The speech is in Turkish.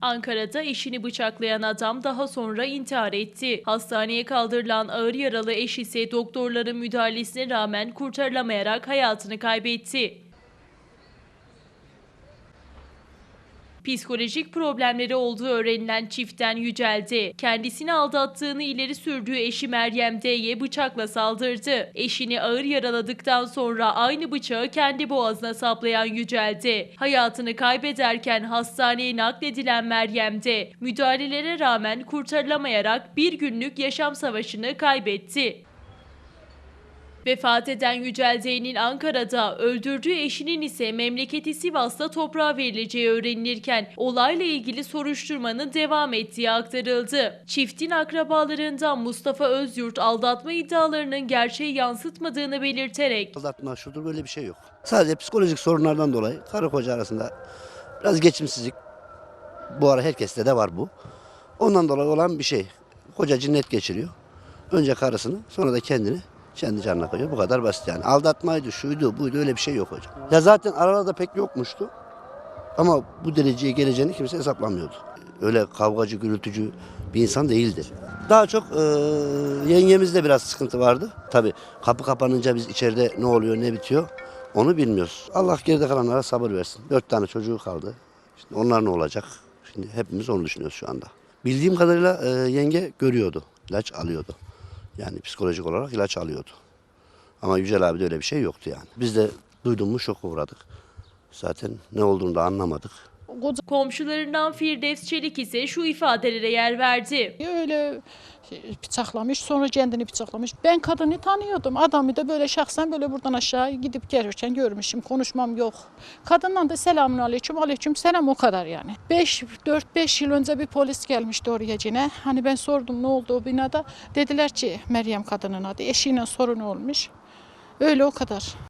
Ankara'da eşini bıçaklayan adam daha sonra intihar etti. Hastaneye kaldırılan ağır yaralı eş ise doktorların müdahalesine rağmen kurtarılamayarak hayatını kaybetti. Psikolojik problemleri olduğu öğrenilen çiftten yüceldi. Kendisini aldattığını ileri sürdüğü eşi Meryem D'ye bıçakla saldırdı. Eşini ağır yaraladıktan sonra aynı bıçağı kendi boğazına saplayan yüceldi. Hayatını kaybederken hastaneye nakledilen Meryem D müdahalelere rağmen kurtarılamayarak bir günlük yaşam savaşını kaybetti. Vefat eden Yücel Z'nin Ankara'da, öldürdüğü eşinin ise memleketi Sivas'ta toprağa verileceği öğrenilirken olayla ilgili soruşturmanın devam ettiği aktarıldı. Çiftin akrabalarından Mustafa Özyurt aldatma iddialarının gerçeği yansıtmadığını belirterek Aldatma şudur böyle bir şey yok. Sadece psikolojik sorunlardan dolayı karı koca arasında biraz geçimsizlik bu ara herkeste de var bu. Ondan dolayı olan bir şey. Koca cinnet geçiriyor. Önce karısını sonra da kendini kendi canına koyuyor. Bu kadar basit yani. Aldatmaydı, şuydu, buydu öyle bir şey yok hocam. Ya zaten aralarda pek yokmuştu. Ama bu dereceye geleceğini kimse hesaplamıyordu. Öyle kavgacı, gürültücü bir insan değildir. Daha çok e, yengemizde biraz sıkıntı vardı. Tabii kapı kapanınca biz içeride ne oluyor, ne bitiyor onu bilmiyoruz. Allah geride kalanlara sabır versin. Dört tane çocuğu kaldı. Şimdi onlar ne olacak? Şimdi hepimiz onu düşünüyoruz şu anda. Bildiğim kadarıyla e, yenge görüyordu. ilaç alıyordu. Yani psikolojik olarak ilaç alıyordu. Ama Yücel abi de öyle bir şey yoktu yani. Biz de duyduğumuz şoka uğradık. Zaten ne olduğunu da anlamadık. Komşularından Firdevs Çelik ise şu ifadelere yer verdi. öyle bıçaklamış sonra kendini bıçaklamış. Ben kadını tanıyordum. Adamı da böyle şahsen böyle buradan aşağı gidip gelirken görmüşüm. Konuşmam yok. Kadından da selamun aleyküm aleyküm selam o kadar yani. 5 4-5 yıl önce bir polis gelmişti oraya yine. Hani ben sordum ne oldu o binada. Dediler ki Meryem kadının adı. Eşiyle sorun olmuş. Öyle o kadar.